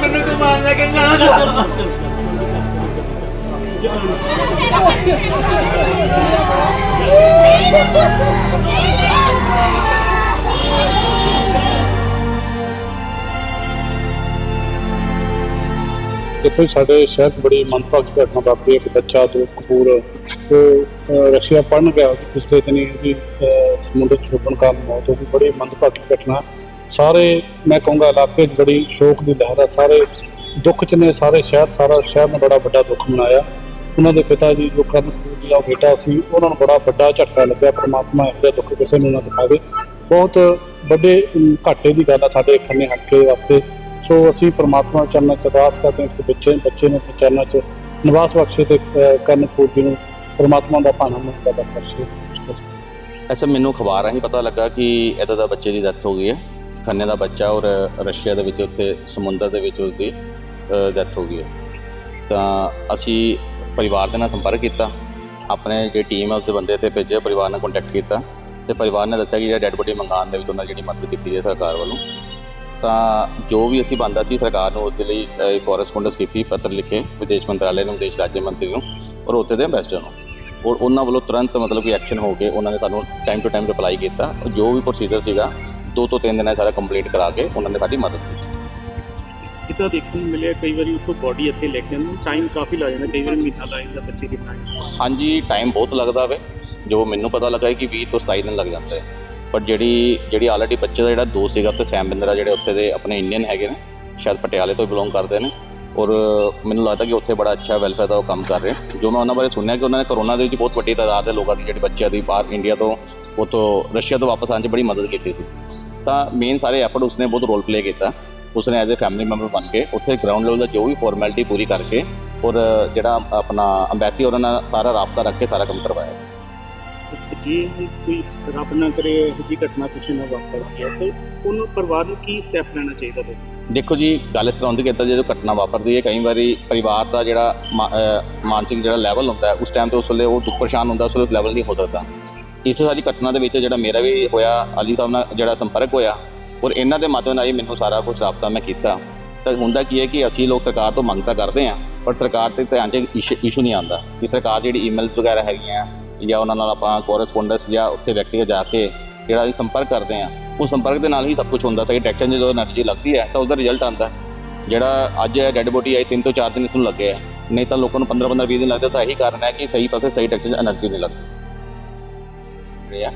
ਮੈਨੂੰ ਕੋ ਮਾਰਨਾ ਕਿ ਨਾ ਦੇਖੋ ਜੀ, ਸਾਡੇ ਸ਼ਹਿਰ 'ਚ ਬੜੀ ਮੰਦਭਾਗੀ ਘਟਨਾ ਵਾਪਰੀ ਇੱਕ ਬੱਚਾ ਦੋ ਕਪੂਰ ਉਹ ਰਸ਼ੀਆ ਪੜਨ ਗਿਆ। ਸੀ ਪਿਛਲੇ ਦਿਨੀ ਵੀ ਸਮੁੰਦਰ 'ਚ ਡੁੱਬਣ ਕਾਰਨ ਮੌਤ ਹੋ ਗਈ। ਬੜੀ ਮੰਦਭਾਗੀ ਘਟਨਾ। ਸਾਰੇ ਮੈਂ ਕਹੂੰਗਾ ਇਲਾਕੇ 'ਚ ਬੜੀ ਸ਼ੋਕ ਦੀ ਲਹਿਰ ਆ। ਸਾਰੇ ਦੁੱਖ 'ਚ ਨੇ ਸਾਰੇ ਸ਼ਹਿਰ ਸਾਰਾ ਸ਼ਹਿਰ ਨੇ ਬੜਾ ਵੱਡਾ ਦੁੱਖ ਮਨਾਇਆ। ਉਹਨਾਂ ਦੇ ਪਿਤਾ ਜੀ ਜੋ ਕਰਨ ਕਪੂਰ ਦਾ ਬੇਟਾ ਸੀ ਉਹਨਾਂ ਨੂੰ ਬੜਾ ਵੱਡਾ ਝਟਕਾ ਲੱਗਿਆ। ਪਰਮਾਤਮਾ ਇਹੋ ਜਿਹਾ ਦੁੱਖ ਕਿਸੇ ਨੂੰ ਨਾ ਦਿਖਾਵੇ। ਬਹੁਤ ਵੱਡੇ ਘਾਟੇ ਦੀ ਗੱਲ ਆ ਸਾਡੇ ਖੰਨੇ ਹਲਕੇ ਵਾਸਤੇ। ਸੋ ਅਸੀਂ ਪ੍ਰਮਾਤਮਾ ਚਰਨਾਂ ਚ ਅਰਦਾਸ ਕਰਦੇ ਹਾਂ ਕਿ ਬੱਚੇ ਬੱਚੇ ਨੂੰ ਚਰਨਾਂ ਚ ਨਿਵਾਸ ਬਖਸ਼ੇ ਤੇ ਕਰਨ ਕਪੂਰ ਨੂੰ ਪ੍ਰਮਾਤਮਾ ਦਾ ਭਾਣਾ ਮੁਕਤ ਦਾ ਬਖਸ਼ੇ। ਐਸਾ ਮੈਨੂੰ ਖਬਰ ਰਾਹੀਂ ਪਤਾ ਲੱਗਾ ਕਿ ਇਹਦਾ ਦਾ ਬੱਚੇ ਦੀ ਡੈਥ ਹੋ ਗਈ ਹੈ। ਖੰਨੇ ਦਾ ਬੱਚਾ ਔਰ ਰਸ਼ੀਆ ਦੇ ਵਿੱਚ ਉੱਥੇ ਸਮੁੰਦਰ ਦੇ ਵਿੱਚ ਉਸਦੀ ਡੈਥ ਹੋ ਗਈ ਹੈ। ਤਾਂ ਅਸੀਂ ਪਰਿਵਾਰ ਦੇ ਨਾਲ ਸੰਪਰਕ ਕੀਤਾ। ਆਪਣੇ ਜਿਹੜੀ ਟੀਮ ਹੈ, ਉਸਦੇ ਬੰਦੇ ਤੇ ਭੇਜੇ ਪਰਿਵਾਰ ਨਾਲ ਕੰਟੈਕਟ ਕੀਤਾ। ਤੇ ਪਰਿਵਾਰ ਨੇ ਦੱਸਿਆ ਕਿ ਜਿਹੜਾ ਡੈੱਡ ਬੋਡੀ ਮੰਗਾਉਣ ਦੇ ਵਿੱਚ ਉਹਨਾਂ ਜਿਹੜੀ ਮਦਦ ਕੀਤੀ ਹੈ ਸਰਕਾਰ ਵੱਲੋਂ। ਤਾਂ ਜੋ ਵੀ ਅਸੀਂ ਬੰਦਾ ਸੀ ਸਰਕਾਰ ਨੂੰ ਉਹਦੇ ਲਈ ਕੋਰਸਪੋਂਡੈਂਸ ਕੀਤੀ ਪੱਤਰ ਲਿਖੇ ਵਿਦੇਸ਼ ਮੰਤਰਾਲੇ ਨੂੰ ਵਿਦੇਸ਼ ਰਾਜ ਮੰਤਰੀ ਨੂੰ ਔਰ ਉੱਥੇ ਦੇ ਐਮਬੈਸਡਰ ਨੂੰ। ਔਰ ਉਹਨਾਂ ਵੱਲੋਂ ਤੁਰੰਤ ਮਤਲਬ ਕਿ ਐਕਸ਼ਨ ਹੋ ਕੇ ਉਹਨਾਂ ਨੇ ਸਾਨੂੰ ਟਾਈਮ ਟੂ ਟਾਈਮ ਰਿਪਲਾਈ ਕੀਤਾ। ਜੋ ਵੀ ਪ੍ਰੋਸੀਜਰ ਸੀਗਾ ਦੋ ਤੋਂ ਤਿੰਨ ਦਿਨਾਂ ਸਾਰਾ ਕੰਪਲੀਟ ਕਰਾ ਕੇ ਉਹਨਾਂ ਨੇ ਸਾਡੀ ਮਦਦ ਕੀਤੀ। ਕਿਤਾ ਦੇਖਣ ਨੂੰ ਮਿਲਿਆ? ਕਈ ਵਾਰੀ ਉੱਥੋਂ ਬੋਡੀ ਇੱਥੇ ਲੈ ਕੇ ਆਉਂਦੇ ਟਾਈਮ ਕਾਫੀ ਲੱਗ ਜਾਂਦਾ ਕਈ ਵਾਰੀ ਮਹੀਨਾ ਲੱਗ ਜਾਂਦਾ ਬੱਚੇ ਦੀ time। ਹਾਂਜੀ ਟਾਈਮ ਬਹੁਤ ਲੱਗਦਾ ਵੇ। ਜੋ ਮੈਨੂੰ ਪਤਾ ਲੱਗਾ ਕਿ 20 ਤੋਂ 27 ਦਿਨ ਲੱਗ ਜਾਂਦੇ ਆ। ਪਰ ਜਿਹੜੀ ਜਿਹੜੀ ਆਲਰੇਡੀ ਬੱਚੇ ਦਾ ਜਿਹੜਾ ਦੋਸਤ ਸੀਗਾ ਉੱਥੇ, ਸੈਮ ਬਿੰਦਰਾ ਜਿਹੜੇ ਉੱਥੇ ਦੇ ਆਪਣੇ ਇੰਡੀਅਨ ਹੈਗੇ ਨੇ, ਸ਼ਾਇਦ ਪਟਿਆਲੇ ਤੋਂ ਬਿਲੋਂਗ ਕਰਦੇ ਨੇ। ਔਰ ਮੈਨੂੰ ਲੱਗਦਾ ਕਿ ਉੱਥੇ ਬੜਾ ਅੱਛਾ ਵੈਲਫੇਅਰ ਦਾ ਉਹ ਕੰਮ ਕਰ ਰਹੇ ਜੋ ਮੈਂ ਉਹਨਾਂ ਬਾਰੇ ਸੁਣਿਆ ਕਿ ਉਹਨਾਂ ਨੇ ਕਰੋਨਾ ਦੇ ਵਿੱਚ ਬਹੁਤ ਵੱਡੀ ਤਾਦਾਦ ਦੇ ਲੋਕਾਂ ਦੀ ਜਿਹੜੇ ਬੱਚਿਆਂ ਦੀ ਬਾਹਰ ਇੰਡੀਆ ਤੋਂ ਉਤੋਂ ਰਸ਼ੀਆ ਤੋਂ ਵਾਪਸ ਆਉਣ 'ਚ ਬੜੀ ਮਦਦ ਕੀਤੀ ਸੀ। ਤਾਂ ਮੇਨ ਸਾਰੇ ਐਫਰਟ ਉਸਨੇ ਬਹੁਤ ਰੋਲ ਪਲੇ ਕੀਤਾ। ਉਸਨੇ ਐਜ਼ ਅ ਫੈਮਿਲੀ ਮੈਂਬਰ ਬਣ ਕੇ ਉੱਥੇ ਗਰਾਊਂਡ ਲੈਵਲ ਦਾ ਜੋ ਵੀ ਫਾਰਮੈਲਿਟੀ ਪੂਰੀ ਕਰਕੇ ਔਰ ਜਿਹੜਾ ਆਪਣਾ ਅੰਬੈਸੀ ਉਹਨਾਂ ਨਾਲ ਸਾਰਾ ਰਾਬਤਾ ਰੱਖ ਕੇ ਸਾਰਾ ਕੰਮ ਕਰਵਾਇਆ। ਜੇ ਕੋਈ ਰੱਬ ਨਾ ਕਰੇ, ਇਹੋ ਜਿਹੀ ਘਟਨਾ ਕਿਸੇ ਨਾਲ ਵਾਪਰਦੀ ਹੈ, ਤੇ ਉਹਨੂੰ ਪਰਿਵਾਰ ਨੂੰ ਕੀ ਸਟੈਪ ਲੈਣਾ ਚਾਹੀਦਾ ਤੇ ਦੇਖੋ ਜੀ, ਗੱਲ ਇਸ ਤਰ੍ਹਾਂ ਹੁੰਦੀ ਕਿ ਇੱਦਾਂ ਜਦੋਂ ਘਟਨਾ ਵਾਪਰਦੀ ਹੈ, ਕਈ ਵਾਰੀ ਪਰਿਵਾਰ ਦਾ ਜਿਹੜਾ ਮਾ- ਮਾਨਸਿਕ ਜਿਹੜਾ ਲੈਵਲ ਹੁੰਦਾ ਉਸ ਟਾਈਮ ਤੇ ਉਸ ਵੇਲੇ ਉਹ ਦੁੱਖ ਪਰੇਸ਼ਾਨ ਹੁੰਦਾ, ਉਸ ਵੇਲੇ ਲੈਵਲ ਨਹੀਂ ਹੋ ਸਕਦਾ। ਇਸ ਸਾਰੀ ਘਟਨਾ ਦੇ ਵਿੱਚ ਜਿਹੜਾ ਮੇਰਾ ਵੀ ਹੋਇਆ, ਅਲੀ ਸਾਹਿਬ ਨਾਲ ਜਿਹੜਾ ਸੰਪਰਕ ਹੋਇਆ, ਔਰ ਇਹਨਾਂ ਦੇ ਮਾਧਿਅਮ ਨਾਲ ਹੀ ਮੈਨੂੰ ਸਾਰਾ ਕੁਝ ਰਾਬਤਾ ਮੈਂ ਕੀਤਾ। ਤਾਂ ਹੁੰਦਾ ਕੀ ਹੈ ਕਿ ਅਸੀਂ ਲੋਕ ਸਰਕਾਰ ਤੋਂ ਮੰਗ ਤਾਂ ਕਰਦੇ ਹਾਂ, ਪਰ ਸਰਕਾਰ ਤੇ ਧਿਆਨ 'ਚ ਇਸ਼ੂ ਨਹੀਂ ਆਉਂਦਾ ਕਿ ਸਰਕਾਰ ਜਿਹੜੀ ਈਮੇਲਸ ਵਗੈਰਾ ਹੈਗੀਆਂ ਜਾਂ ਉਹਨਾਂ ਨਾਲ ਆਪਾਂ ਕੋਰਸਪੋਂਡੈਂਸ ਜਾਂ ਉੱਥੇ ਵਿਅਕਤੀਗਤ ਜਾ ਕੇ ਜਿਹੜਾ ਵੀ ਸੰਪਰਕ ਕਰਦੇ ਆ ਉਹ ਸੰਪਰਕ ਦੇ ਨਾਲ ਹੀ ਸਭ ਕੁਝ ਹੁੰਦਾ, ਸਹੀ ਡਾਇਰੈਕਸ਼ਨ ਜਦੋਂ ਐਨਰਜੀ ਲੱਗਦੀ ਹੈ, ਤਾਂ ਉਹਦਾ ਰਿਜ਼ਲਟ ਆਉਂਦਾ ਜਿਹੜਾ ਅੱਜ ਡੈੱਡ ਬੋਡੀ ਆਈ 3 ਤੋਂ 4 ਦਿਨ ਇਸ ਨੂੰ ਲੱਗੇ ਆ। ਨਹੀਂ ਤਾਂ ਲੋਕਾਂ ਨੂੰ 15 15 20 ਦਿਨ ਲੱਗਦੇ ਤਾਂ ਇਹੀ ਕਾਰਨ ਹੈ ਕਿ ਸਹੀ ਪਾਸੇ ਸਹੀ ਡਾਇਰੈਕਸ਼ਨ ਐਨਰਜੀ ਨਹੀਂ ਲੱਗਦੀ। ਜਿਹੜੇ ਆ,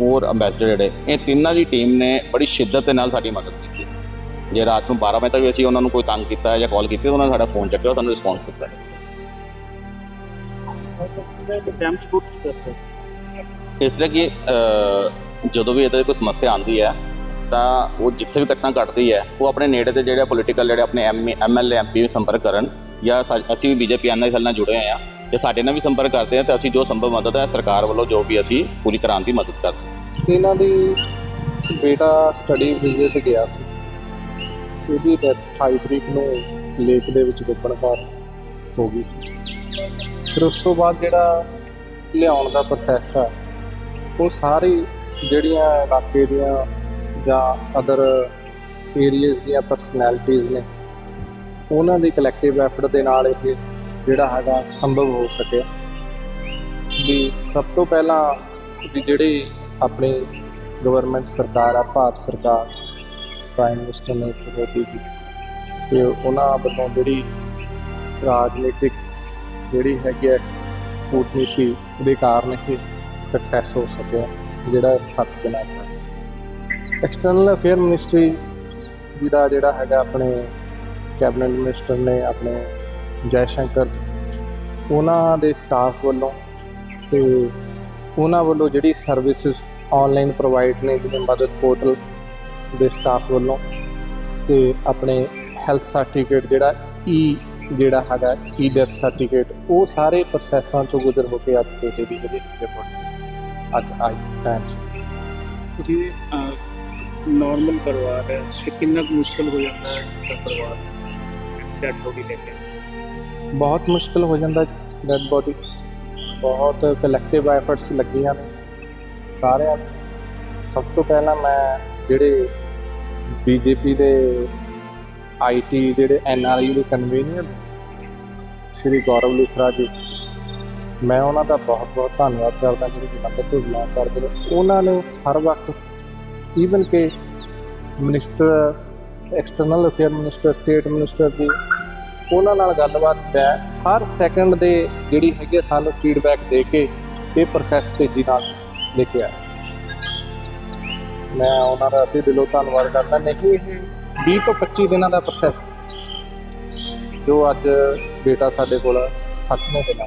ਹੋਰ ਅੰਬੈਸਡਰ ਜਿਹੜੇ, ਇਹ ਤਿੰਨਾਂ ਦੀ ਟੀਮ ਨੇ ਬੜੀ ਸ਼ਿੱਦਤ ਦੇ ਨਾਲ ਸਾਡੀ ਮਦਦ ਕੀਤੀ। ਜੇ ਰਾਤ ਨੂੰ 12 ਵਜੇ ਤੱਕ ਵੀ ਅਸੀਂ ਉਹਨਾਂ ਨੂੰ ਕੋਈ ਤੰਗ ਕੀਤਾ ਜਾਂ ਕਾਲ ਕੀਤੀ ਉਹਨਾਂ ਨੇ ਸਾਡਾ ਫੋਨ ਚੱਕਿਆ ਤੁਹਾਨੂੰ ਰਿਸਪੌਂਸ ਦਿੱਤਾ ਇਸ ਤਰ੍ਹਾਂ ਕਿ ਜਦੋਂ ਵੀ ਇਹਦੇ ਦੀ ਕੋਈ ਸਮੱਸਿਆ ਆਉਂਦੀ ਹੈ, ਤਾਂ ਉਹ ਜਿੱਥੇ ਵੀ ਘਟਨਾ ਘਟਦੀ ਹੈ, ਉਹ ਆਪਣੇ ਨੇੜੇ ਦੇ ਜਿਹੜੇ ਪੋਲੀਟੀਕਲ ਜਿਹੜੇ ਆਪਣੇ ਐਮਐਲਏ ਐਮਪੀ ਸੰਪਰਕ ਕਰਨ ਜਾਂ ਅਸੀਂ ਵੀ ਬੀਜੇਪੀ ਐਨਆਈ ਨਾਲ ਜੁੜੇ ਹੋਏ ਆ ਜੇ ਸਾਡੇ ਨਾਲ ਵੀ ਸੰਪਰਕ ਕਰਦੇ ਆ ਤਾਂ ਅਸੀਂ ਜੋ ਸੰਭਵ ਮਦਦ ਹੈ, ਸਰਕਾਰ ਵੱਲੋਂ ਜੋ ਵੀ ਅਸੀਂ ਪੂਰੀ ਕਰਾਉਣ ਦੀ ਮਦਦ ਕਰਦੇ ਇਹਨਾਂ ਦੀ ਬੇਟਾ ਸਟੱਡੀ ਵੀਜ਼ੇ ਤੇ ਗਿਆ ਸੀ। ਉਹਦੀ ਡੈਥ 28 ਤਰੀਕ ਨੂੰ ਲੇਕ ਦੇ ਵਿੱਚ ਡੁੱਬਣ ਕਾਰਨ। ਹੋ ਗਈ ਸੀ। ਫਿਰ ਉਸ ਤੋਂ ਬਾਅਦ ਜਿਹੜਾ ਲਿਆਉਣ ਦਾ ਪ੍ਰੋਸੈਸ ਆ, ਉਹ ਸਾਰੀ ਜਿਹੜੀਆਂ ਇਲਾਕੇ ਦੀਆਂ ਜਾਂ ਅਦਰ ਏਰੀਆਜ਼ ਦੀਆਂ ਪਰਸਨੈਲਿਟੀਆਂ ਨੇ, ਉਹਨਾਂ ਦੇ ਕਲੈਕਟਿਵ ਐਫਰਟ ਦੇ ਨਾਲ ਇਹ ਜਿਹੜਾ ਹੈਗਾ ਸੰਭਵ ਹੋ ਸਕਿਆ। ਵੀ ਸਭ ਤੋਂ ਪਹਿਲਾਂ ਵੀ ਜਿਹੜੀ ਆਪਣੀ ਗਵਰਨਮੈਂਟ ਸਰਕਾਰ ਆ, ਭਾਰਤ ਸਰਕਾਰ ਪ੍ਰਾਈਮ ਮਿਨਿਸਟਰ ਨੇ ਮੋਦੀ ਜੀ ਤੇ ਉਹਨਾਂ ਵੱਲੋਂ ਜਿਹੜੀ ਰਾਜਨੀਤਿਕ ਜਿਹੜੀ ਹੈਗੀ ਹੈ ਕੂਟਨੀਤੀ ਦੇ ਕਾਰਨ ਇਹ ਸਕਸੈਸ ਹੋ ਸਕਿਆ, ਜਿਹੜਾ ਇਹ ਸੱਤ ਦਿਨਾਂ ਚ। ਐਕਸਟਰਨਲ ਅਫੇਅਰ ਮਿਨਿਸਟਰੀ ਜੀ ਦਾ ਜਿਹੜਾ ਹੈਗਾ ਆਪਣੇ ਕੈਬਨਿਟ ਮਿਨਿਸਟਰ ਨੇ ਆਪਣੇ ਜੈ ਸ਼ੰਕਰ ਉਹਨਾਂ ਦੇ ਸਟਾਫ ਵੱਲੋਂ ਤੇ ਉਹਨਾਂ ਵੱਲੋਂ ਜਿਹੜੀ ਸਰਵਿਸਿਜ਼ ਆਨਲਾਈਨ ਪ੍ਰੋਵਾਈਡ ਨੇ, ਜਿਵੇਂ ਮਦਦ ਪੋਰਟਲ ਦੇ ਸਟਾਫ ਵੱਲੋਂ ਤੇ ਆਪਣੇ ਹੈਲਥ ਸਰਟੀਫਿਕੇਟ ਜਿਹੜਾ ਈ ਜਿਹੜਾ ਹੈਗਾ ਈ ਡੈਥ ਸਰਟੀਫਿਕੇਟ ਉਹ ਸਾਰੇ ਪ੍ਰੋਸੈਸਾਂ ਚੋਂ ਗੁਜ਼ਰ ਹੋ ਕੇ ਅੱਜ ਬੇਟੇ ਦੀ ਜਿਹੜੀ ਰਿਪੋਰਟ ਅੱਜ ਆਈ ਟਾਈਮ 'ਚ ਜੀ ਨਾਰਮਲ ਪਰਿਵਾਰ ਹੈ ਤੇ ਕਿੰਨਾ ਕੁ ਮੁਸ਼ਕਲ ਹੋ ਜਾਂਦਾ ਹੈ ਤਾਂ ਪਰਿਵਾਰ ਡੈਡ ਬੋਡੀ ਲੈ ਕੇ ਆਏ? ਬਹੁਤ ਮੁਸ਼ਕਲ ਹੋ ਜਾਂਦਾ ਡੈਡ ਬੋਡੀ ਬਹੁਤ ਕਲੈਕਟਿਵ ਐਫਰਟਸ ਲੱਗੀਆਂ ਨੇ ਸਾਰਿਆਂ ਦੀ। ਸਭ ਤੋਂ ਪਹਿਲਾਂ ਮੈਂ ਜਿਹੜੇ ਬੀਜੇਪੀ ਦੇ ਆਈਟੀ ਜਿਹੜੇ ਐਨਆਰਆਈ ਦੇ ਕਨਵੀਨੀਅਰ ਸ਼੍ਰੀ ਗੌਰਵ ਲੁਥਰਾ ਜੀ, ਮੈਂ ਉਹਨਾਂ ਦਾ ਬਹੁਤ ਬਹੁਤ ਧੰਨਵਾਦ ਕਰਦਾ, ਜਿਹੜੇ ਜਲੰਧਰ ਤੋਂ ਬਿਲੋਂਗ ਕਰਦੇ ਨੇ। ਉਹਨਾਂ ਨੇ ਹਰ ਵਕਤ ਈਵਨ ਕਿ minister external affair minister state minister ਦੀ ਉਹਨਾਂ ਨਾਲ ਗੱਲਬਾਤ ਹੈ ਹਰ ਸੈਕਿੰਡ ਦੇ ਜਿਹੜੀ ਹੈਗੀ ਆ ਸਾਨੂੰ ਫੀਡਬੈਕ ਦੇ ਕੇ ਇਹ ਪ੍ਰੋਸੈਸ ਤੇਜ਼ੀ ਨਾਲ ਲੈ ਕੇ ਆਇਆ। ਮੈਂ ਉਹਨਾਂ ਦਾ ਅਤੀ ਦਿਲੋਂ ਧੰਨਵਾਦ ਕਰਦਾ। ਨਹੀਂ, ਇਹ 20 ਤੋਂ 25 ਦਿਨਾਂ ਦਾ ਪ੍ਰੋਸੈਸ ਜੋ ਅੱਜ ਬੇਟਾ ਸਾਡੇ ਕੋਲ 7ਵੇਂ ਦਿਨਾਂ